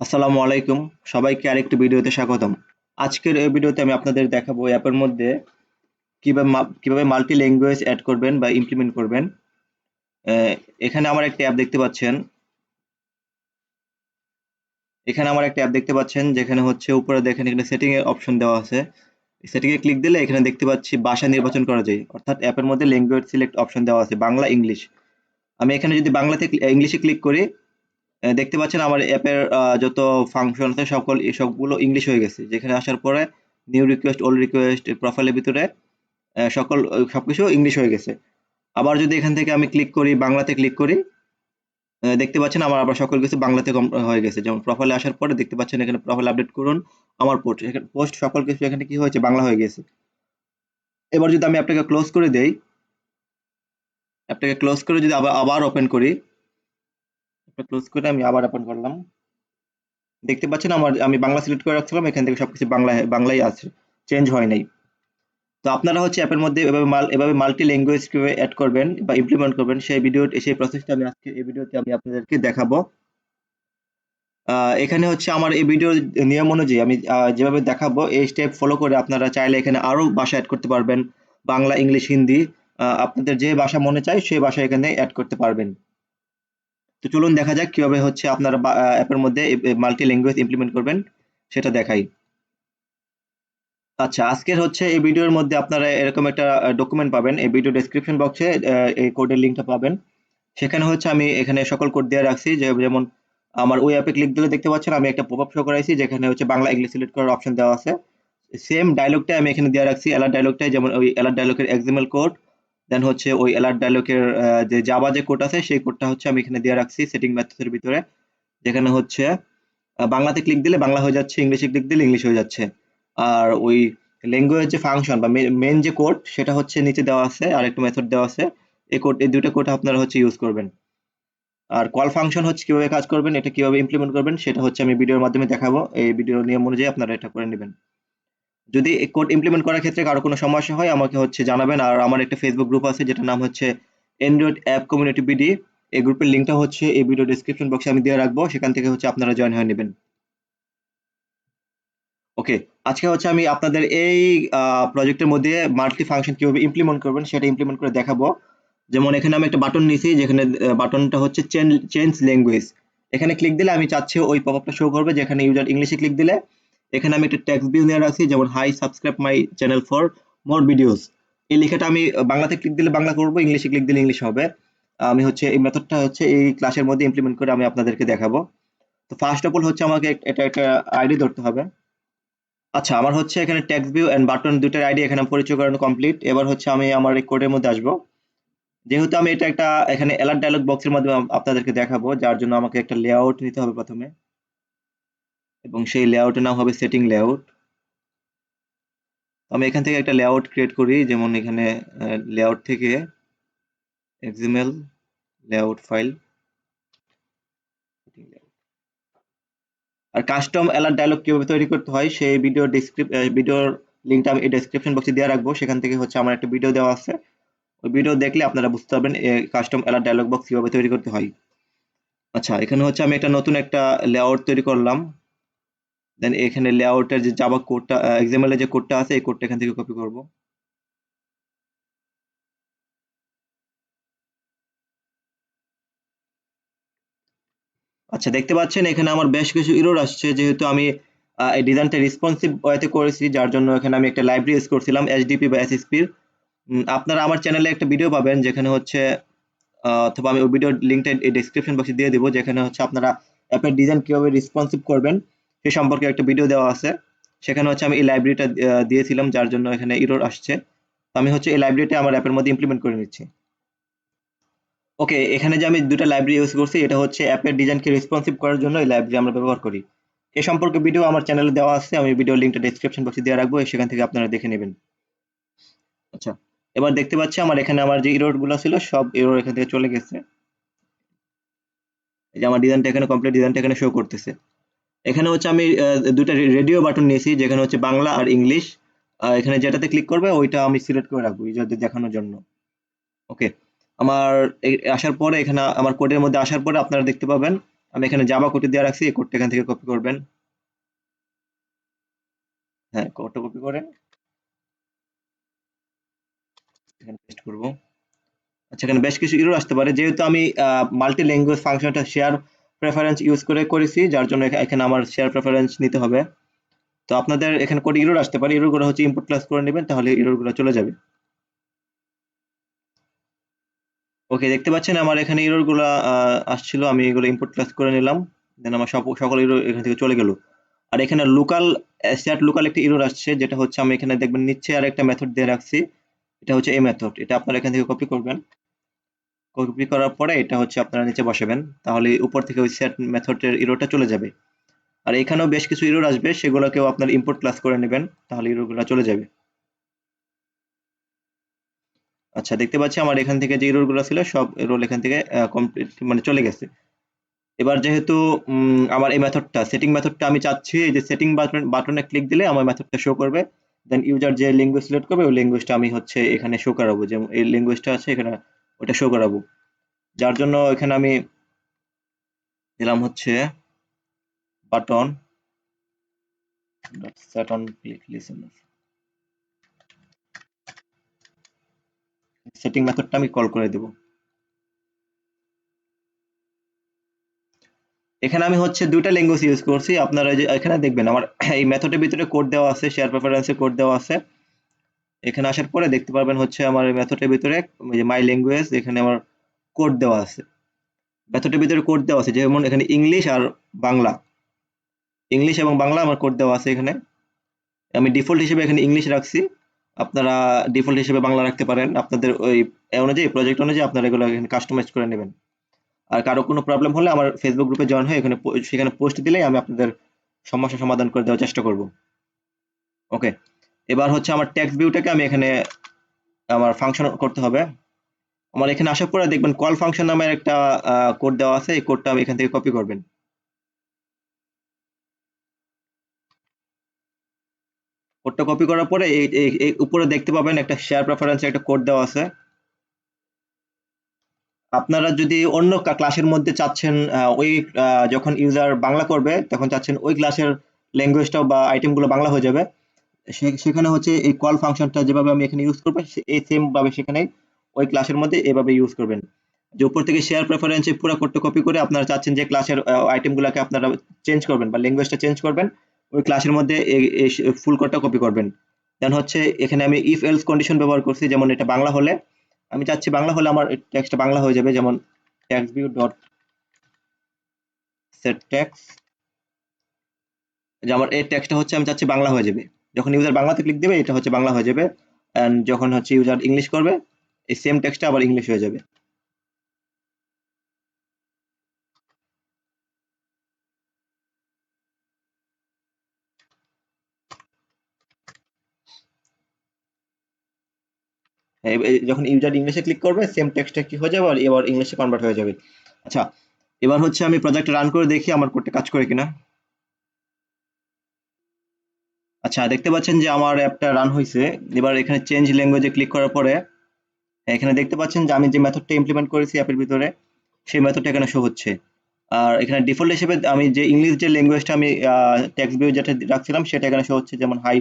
আসসালামু আলাইকুম। সবাইকে আরেকটি ভিডিওতে স্বাগতম। আজকের এই ভিডিওতে আমি আপনাদের দেখাবো অ্যাপের মধ্যে কীভাবে কীভাবে মাল্টি ল্যাঙ্গুয়েজ অ্যাড করবেন বা ইমপ্লিমেন্ট করবেন। এখানে আমার একটা অ্যাপ দেখতে পাচ্ছেন। এখানে আমার একটা অ্যাপ দেখতে পাচ্ছেন, যেখানে হচ্ছে উপরে দেখেন এখানে সেটিং এর অপশন দেওয়া আছে। সেটিং এ ক্লিক দিলে এখানে দেখতে পাচ্ছি ভাষা নির্বাচন করা যায়। অর্থাৎ অ্যাপের মধ্যে ল্যাঙ্গুয়েজ সিলেক্ট অপশন দেওয়া আছে, বাংলা ইংলিশ আমি এখানে যদি বাংলাতে ইংলিশে ক্লিক করি দেখতে পাচ্ছেন আমার অ্যাপের যত ফাংশন আছে সকল সবগুলো ইংলিশ হয়ে গেছে। যেখানে আসার পরে নিউ রিকোয়েস্ট ওল্ড রিকোয়েস্ট প্রোফাইলের ভিতরে সকল আহ, সবকিছু ইংলিশ হয়ে গেছে। আবার যদি এখান থেকে আমি ক্লিক করি বাংলাতে ক্লিক করি দেখতে পাচ্ছেন আমার আবার সকল কিছু বাংলাতে কম- হয়ে গেছে। যেমন প্রোফাইলে আসার পরে দেখতে পাচ্ছেন এখানে প্রোফাইল আপডেট করুন আমার পোস্ট এখানে পোস্ট সকল কিছু এখানে কি হয়েছে? বাংলা হয়ে গেছে। এবার যদি আমি আপনাকে ক্লোজ করে দেই অ্যাপটাকে ক্লোজ করে যদি আবার আবার ওপেন করি ক্লোজ করে আমি আবার ওপেন করলাম। দেখতে পাচ্ছেন আমার, আমি বাংলা সিলেক্ট করে রাখছিলাম, এখান থেকে সবকিছু বাংলা বাংলাই আছে চেঞ্জ হয় নাই। তো আপনারা হচ্ছে অ্যাপের মধ্যে এভাবে মাল, এভাবে মাল্টি ল্যাঙ্গুয়েজ কীভাবে অ্যাড করবেন বা ইমপ্লিমেন্ট করবেন, সেই ভিডিও সেই প্রসেসটা আমি আজকে এই ভিডিওতে আমি আপনাদেরকে দেখাবো। এখানে হচ্ছে আমার এই ভিডিওর নিয়ম অনুযায়ী আমি যেভাবে দেখাবো, এই স্টেপ ফলো করে আপনারা চাইলে এখানে আরও ভাষা অ্যাড করতে পারবেন। বাংলা, ইংলিশ, হিন্দি আপনাদের যে ভাষা মনে চায়, সেই ভাষা এখানে অ্যাড করতে পারবেন। তো চলুন দেখা যাক কীভাবে হচ্ছে আপনারা অ্যাপের মধ্যে মাল্টি ল্যাঙ্গুয়েজ ইমপ্লিমেন্ট করবেন, সেটা দেখাই। আচ্ছা আজকের হচ্ছে এই ভিডিওর মধ্যে আপনারা এরকম একটা ডকুমেন্ট পাবেন। এই ভিডিও ডেসক্রিপশন বক্সে এই কোডের লিঙ্কটা পাবেন। সেখানে হচ্ছে আমি এখানে সকল কোড দেওয়া রাখছি যেমন আমার ওই অ্যাপে ক্লিক দিলে দেখতে পাচ্ছেন, আমি একটা পপআপ শো করাইছি, যেখানে হচ্ছে বাংলা ইংলিশ সিলেক্ট করার অপশন দেওয়া আছে। সেম ডায়লগটাই আমি এখানে দিয়ে রাখছি অ্যালার্ট ডায়লগটাই যেমন ওই অ্যালার্ট ডায়লগের এক্সাম্পল কোড দেন হচ্ছে ওই অ্যালার্ট ডায়লগের যে জাভা যে কোড আছে, সেই কোডটা হচ্ছে আমি এখানে দিয়ে রাখছি সেটিং মেথডের ভিতরে। যেখানে হচ্ছে বাংলাতে ক্লিক দিলে বাংলা হয়ে যাচ্ছে, ইংলিশে ক্লিক দিলে ইংলিশ হয়ে যাচ্ছে। আর ওই ল্যাঙ্গুয়েজ যে ফাংশন বা মেন যে কোড সেটা হচ্ছে নিচে দেওয়া আছে আর একটা মেথড দেওয়া আছে। এই কোড এই দুটো কোড আপনারা হচ্ছে ইউজ করবেন। আর কল ফাংশন হচ্ছে কীভাবে কাজ করবেন, এটা কীভাবে ইমপ্লিমেন্ট করবেন, সেটা হচ্ছে আমি ভিডিওর মাধ্যমে দেখাবো। এই ভিডিওর নিয়ম অনুযায়ী আপনারা এটা করে নেবেন। যদি কোড ইমপ্লিমেন্ট করার ক্ষেত্রে কারও কোনো সমস্যা হয়, আমাকে হচ্ছে জানাবেন। আর আমার একটা ফেসবুক গ্রুপ আছে, যেটার নাম হচ্ছে অ্যান্ড্রয়েড অ্যাপ কমিউনিটি বিডি এই গ্রুপের লিঙ্কটা হচ্ছে এই ভিডিও ডেসক্রিপশন বক্সে আমি দিয়ে রাখব। সেখান থেকে হচ্ছে আপনারা জয়েন হয়ে নেবেন। ওকে আজকে হচ্ছে আমি আপনাদের এই প্রজেক্টের মধ্যে মাল্টি ফাংশন কীভাবে ইমপ্লিমেন্ট করবেন সেটা ইমপ্লিমেন্ট করে দেখাবো। যেমন এখানে আমি একটা বাটন নিয়েছি, যেখানে বাটনটা হচ্ছে চেঞ্জ ল্যাঙ্গুয়েজ এখানে ক্লিক দিলে আমি চাচ্ছি ওই পপআপটা শো করবে, যেখানে ইউজার ইংলিশে ক্লিক দিলে এখানে আমি একটা ট্যাক্স ভিউ নিয়ে রাখছি, যেমন hi subscribe my channel for more videos এই লেখাটা আমি বাংলাতে ক্লিক দিলে বাংলা করব, ইংলিশে ক্লিক দিলে ইংলিশ হবে। আমি হচ্ছে, এই মেথডটা হচ্ছে, এই ক্লাসের মধ্যে ইমপ্লিমেন্ট করে আমি আপনাদেরকে দেখাবো। তো ফার্স্ট অফ অল হচ্ছে আমাকে এটা একটা আইডি ধরতে হবে। আচ্ছা আমার হচ্ছে এখানে ট্যাক্স ভিউ অ্যান্ড বাটন দুটার আইডি এখানে পরিচয় করানো কমপ্লিট এবার হচ্ছে আমি আমার এই কোডের মধ্যে আসব। যেহেতু আমি এটা একটা, এখানে অ্যালার্ট ডায়লগ বক্সের মাধ্যমে আপনাদেরকে দেখাবো, যার জন্য আমাকে একটা লেআউট নিতে হবে প্রথমে। এবং সেই লেআউটের নাম হবে সেটিং লেআউট আমি এখান থেকে একটা লেআউট ক্রিয়েট করি, যেমন এখানে লেআউট থেকে এক্সএমএল লেআউট ফাইল আর কাস্টম অ্যালার্ট ডায়লগ কীভাবে তৈরি করতে হয়, সেই ভিডিও ডিসক্রিপ ভিডিওর লিঙ্কটা আমি এই ডেসক্রিপশন বক্সে দিয়ে রাখব। সেখান থেকে হচ্ছে আমার একটা ভিডিও দেওয়া আছে। ওই ভিডিও দেখলে আপনারা বুঝতে পারবেন কাস্টম অ্যালার্ট ডায়লগ বক্স কীভাবে তৈরি করতে হয়। আচ্ছা এখানে হচ্ছে আমি একটা নতুন একটা লেআউট তৈরি করলাম। দেন এখানে লেআউটের যে জাভা কোডটা এক্সাম্পলের যে কোডটা আছে, এই কোডটা এখান থেকে কপি করব। আচ্ছা দেখতে পাচ্ছেন এখানে আমার বেশ কিছু ইরর আসছে। যেহেতু আমি এই ডিজাইনটা রেসপন্সিভ ওয়েতে করেছি, যার জন্য এখানে আমি একটা লাইব্রেরি ইউজ করছিলাম এইচডিপি বা এসএসপির আপনারা আমার চ্যানেলে একটা ভিডিও পাবেন, যেখানে হচ্ছে অথবা আমি ওই ভিডিওর লিঙ্কটা এই ডেসক্রিপশন বক্সে দিয়ে দেবো, যেখানে হচ্ছে আপনারা অ্যাপের ডিজাইন কীভাবে রেসপন্সিভ করবেন। সে সম্পর্কে একটা ভিডিও দেওয়া আছে। সেখানে হচ্ছে আমি এই লাইব্রেরিটা দিয়েছিলাম, যার জন্য এখানে ইরর আসছে। আমি হচ্ছে এই লাইব্রেরিটা আমার অ্যাপের মধ্যে ইমপ্লিমেন্ট করে নিচ্ছি। ওকে এখানে যে আমি দুটো লাইব্রেরি ইউজ করছি, এটা হচ্ছে অ্যাপের ডিজাইনকে রেসপন্সিভ করার জন্য এই লাইব্রেরি আমরা ব্যবহার করি। এ সম্পর্কে ভিডিও আমার চ্যানেলে দেওয়া আছে, আমি ভিডিও লিঙ্কটা ডেসক্রিপশন বক্সে দিয়ে রাখব, সেখান থেকে আপনারা দেখে নেবেন। আচ্ছা এবার দেখতে পাচ্ছি আমার এখানে আমার যে ইরোরগুলো ছিল, সব ইরোর এখান থেকে চলে গেছে। এই যে আমার ডিজাইনটা এখানে কমপ্লিট ডিজাইনটা এখানে শো করতেছে। এখানে হচ্ছে আমি দুটা রেডিও বাটন নিয়েছি, যেখানে হচ্ছে বাংলা আর ইংলিশ। এখানে যেটাতে ক্লিক করবে, ওইটা আমি সিলেক্ট করে রাখব ইউজারদের দেখানোর জন্য। ওকে আমার আসার পরে এখানে আমার কোডের মধ্যে আসার পরে আপনারা দেখতে পাবেন, আমি এখানে জাভা কোডটি দেওয়া রাখছি, এই কোডটা এখান থেকে কপি করবেন। হ্যাঁ কোডটা কপি করেন। এখানে পেস্ট আচ্ছা এখানে বেশ কিছু ইরর আসতে পারে। যেহেতু আমি মাল্টি ল্যাঙ্গুয়েজ ফাংশনটা শেয়ার প্রেফারেন্স ইউজ করে করেছি যার জন্য এখানে আমার শেয়ার প্রেফারেন্স নিতে হবে। তো আপনাদের এখানে কোড ইরর আসতে পারে ইররগুলো হচ্ছে ইনপুট ক্লাস করে নেবেন তাহলে ইররগুলো চলে যাবে। ওকে দেখতে পাচ্ছেন আমার এখানে ইররগুলা আহ, আসছিল আমি এগুলো ইনপুট ক্লাস করে নিলাম। দেন আমার সব সকল ইরর এখান থেকে চলে গেল। আর এখানে লোকাল স্ট্যাট লোকাল একটা ইরর আসছে যেটা হচ্ছে আমি এখানে দেখবেন নিচে আর একটা মেথড দিয়ে রাখছি। এটা হচ্ছে এই মেথড এটা আপনারা এখান থেকে কপি করবেন। কপি করার পরে এটা হচ্ছে আপনারা নিচে বসাবেন, তাহলে উপর থেকে ওই সেট মেথডের ইরোটা চলে যাবে। আর এখানেও বেশ কিছু ইরোর আসবে, সেগুলোকেও আপনার ইম্পোর্ট ক্লাস করে নেবেন, তাহলে ইরোরগুলো চলে যাবে। আচ্ছা দেখতে পাচ্ছি আমার এখান থেকে যে ইরোরগুলো ছিল, সব রোল এখান থেকে কমপ্লিট মানে চলে গেছে। এবার যেহেতু আমার এই মেথডটা সেটিং মেথডটা আমি চাচ্ছি, এই যে সেটিং বাটন বাটনে ক্লিক দিলে আমার মেথডটা শো করবে। দেন ইউজার যে ল্যাঙ্গুয়েজ সিলেক্ট করবে, ওই ল্যাঙ্গুয়েজটা আমি হচ্ছে এখানে শো করাবো। যে এই ল্যাঙ্গুয়েজটা আছে, এখানে ওটা শো করাবো। যার জন্য এখানে আমি দিলাম হচ্ছে button set on click listener setting মেথডটা আমি কল করে দেব। এখানে আমি হচ্ছে দুইটা ল্যাঙ্গুয়েজ ইউজ করছি। আপনারা এখানে দেখবেন আমার এই মেথডের ভিতরে কোড দেওয়া আছে শেয়ার প্রেফারেন্সে কোড দেওয়া আছে। এখানে আসার পরে দেখতে পারবেন হচ্ছে আমার মেথডের ভিতরে যে মাই ল্যাঙ্গুয়েজ এখানে আমার কোড দেওয়া আছে। মেথডের ভিতরে কোড দেওয়া আছে, যেমন এখানে ইংলিশ আর বাংলা। ইংলিশ এবং বাংলা আমার কোড দেওয়া আছে এখানে। আমি ডিফল্ট হিসেবে এখানে ইংলিশ রাখছি। আপনারা ডিফল্ট হিসেবে বাংলা রাখতে পারেন। আপনাদের ওই অনুযায়ী প্রজেক্ট অনুযায়ী আপনারা এগুলো এখানে কাস্টমাইজ করে নেবেন। আর কারও কোনো প্রবলেম হলে আমার ফেসবুক গ্রুপে জয়েন হয়ে এখানে সেখানে পোস্ট দিলেই আমি আপনাদের সমস্যা সমাধান করে দেওয়ার চেষ্টা করব। ওকে এবার হচ্ছে আমার ট্যাক্স ভিউটাকে আমি এখানে আমার ফাংশন করতে হবে। আমার এখানে আসার পরে দেখবেন কল ফাংশন নামের একটা কোড দেওয়া আছে, এই কোডটা আমি এখান থেকে কপি করবেন। কোডটা কপি করার পরে এই উপরে দেখতে পাবেন একটা শেয়ার প্রেফারেন্স একটা কোড দেওয়া আছে। আপনারা যদি অন্য ক্লাসের মধ্যে চাচ্ছেন ওই যখন ইউজার বাংলা করবে, তখন চাচ্ছেন ওই ক্লাসের ল্যাঙ্গুয়েজটা বা আইটেমগুলো বাংলা হয়ে যাবে। সেখানে হচ্ছে এই কল ফাংশনটা যেভাবে আমি এখানে ইউজ করব এই সেম ভাবে সেখানে ওই ক্লাসের মধ্যে এভাবে ইউজ করবেন। যে উপর থেকে শেয়ার প্রেফারেন্সে পুরো কোডটা কপি করে আপনারা চাচ্ছেন যে ক্লাসের আইটেমগুলোকে আপনারা চেঞ্জ করবেন বা ল্যাঙ্গুয়েজটা চেঞ্জ করবেন, ওই ক্লাসের মধ্যে ফুল কোডটা কপি করবেন। দেন হচ্ছে এখানে আমি ইফ এলস কন্ডিশন ব্যবহার করছি, যেমন এটা বাংলা হলে, আমি চাচ্ছি বাংলা হলে আমার টেক্সটটা বাংলা হয়ে যাবে, যেমন text view dot set text যে আমার এই ট্যাক্সটা হচ্ছে আমি চাচ্ছি বাংলা হয়ে যাবে। যখন ইউজার বাংলাতে ক্লিক দেবে, এটা হচ্ছে বাংলা হয়ে যাবে। এন্ড যখন হচ্ছে ইউজার ইংলিশ করবে, এই সেম টেক্সটটা আবার ইংলিশ হয়ে যাবে। যখন ইউজার ইংলিশে ক্লিক করবে সেম টেক্সটটা কি হয়ে যাবে, আর এবার ইংলিশে কনভার্ট হয়ে যাবে। আচ্ছা এবার হচ্ছে আমি প্রজেক্ট রান করে দেখি আমার কোডটা কাজ করে কিনা। আচ্ছা দেখতে পাচ্ছেন যে আমার অ্যাপটা রান হয়েছে এবার এখানে চেঞ্জ ল্যাঙ্গুয়েজে ক্লিক করার পরে, এখানে দেখতে পাচ্ছেন যে আমি যে মেথডটা ইমপ্লিমেন্ট করেছি অ্যাপের ভিতরে, সেই মেথডটা এখানে শো হচ্ছে। আর এখানে ডিফল্ট হিসেবে আমি যে ইংলিশ যে ল্যাঙ্গুয়েজটা আমি টেক্সট ভিউ যেটা রাখছিলাম, সেটা এখানে শো হচ্ছে যেমন hi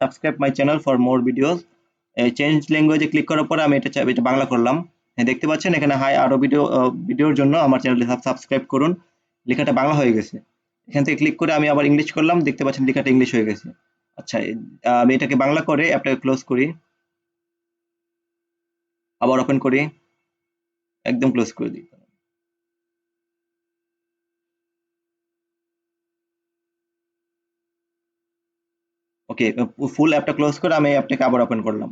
subscribe my channel for more videos change ল্যাঙ্গুয়েজে ক্লিক করার পরে আমি এটা এটা বাংলা করলাম। দেখতে পাচ্ছেন এখানে হাই আরও ভিডিও ভিডিওর জন্য আমার চ্যানেলটি সাবস্ক্রাইব করুন। লেখাটা বাংলা হয়ে গেছে। এখান থেকে ক্লিক করে আমি আবার ইংলিশ করলাম, দেখতে পাচ্ছেন লেখাটা ইংলিশ হয়ে গেছে। আচ্ছা আমি এটাকে বাংলা করে অ্যাপটাকে ক্লোজ করি। আবার ওপেন করি। একদম ক্লোজ করে দিই। ওকে ফুল অ্যাপটা ক্লোজ করে আমি অ্যাপটাকে আবার ওপেন করলাম।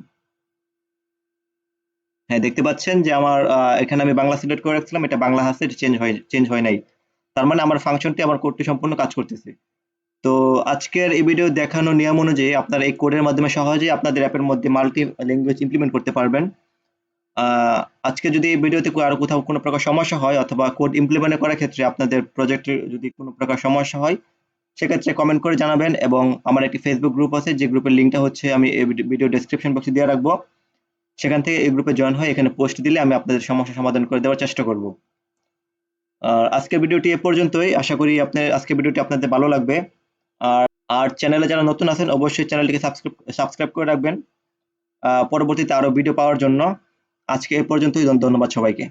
হ্যাঁ দেখতে পাচ্ছেন যে আমার এখানে আমি বাংলা সিলেক্ট করে রাখছিলাম, এটা বাংলা এটা চেঞ্জ হয় চেঞ্জ হয় নাই। তার মানে আমার ফাংশনটি আমার কোডটি সম্পূর্ণ কাজ করতেছে। তো আজকের এই ভিডিও দেখানো নিয়ম অনুযায়ী আপনারা এই কোডের মাধ্যমে সহজেই আপনাদের অ্যাপের মধ্যে মাল্টি ল্যাঙ্গুয়েজ ইমপ্লিমেন্ট করতে পারবেন। আজকে যদি এই ভিডিওতে কো- আরও কোথাও কোনো প্রকার সমস্যা হয় অথবা কোড ইমপ্লিমেন্ট করার ক্ষেত্রে আপনাদের প্রজেক্টের যদি কোনো প্রকার সমস্যা হয়, সেক্ষেত্রে কমেন্ট করে জানাবেন এবং আমার একটি ফেসবুক গ্রুপ আছে, যে গ্রুপের লিঙ্কটা হচ্ছে আমি এই ভিডিও ডেসক্রিপশন বক্সে দিয়ে রাখব। সেখান থেকে এই গ্রুপে জয়েন হয়ে এখানে পোস্ট দিলে আমি আপনাদের সমস্যা সমাধান করে দেওয়ার চেষ্টা করব। আর আজকের ভিডিওটি এ পর্যন্তই। আশা করি আপনার আজকের ভিডিওটি আপনাদের ভালো লাগবে। আর আর চ্যানেলে যারা নতুন আছেন, অবশ্যই চ্যানেলটিকে সাবস্ক্রাইব সাবস্ক্রাইব করে রাখবেন। পরবর্তীতে আরও ভিডিও পাওয়ার জন্য। আজকে এ পর্যন্তই, ধন্যবাদ সবাইকে।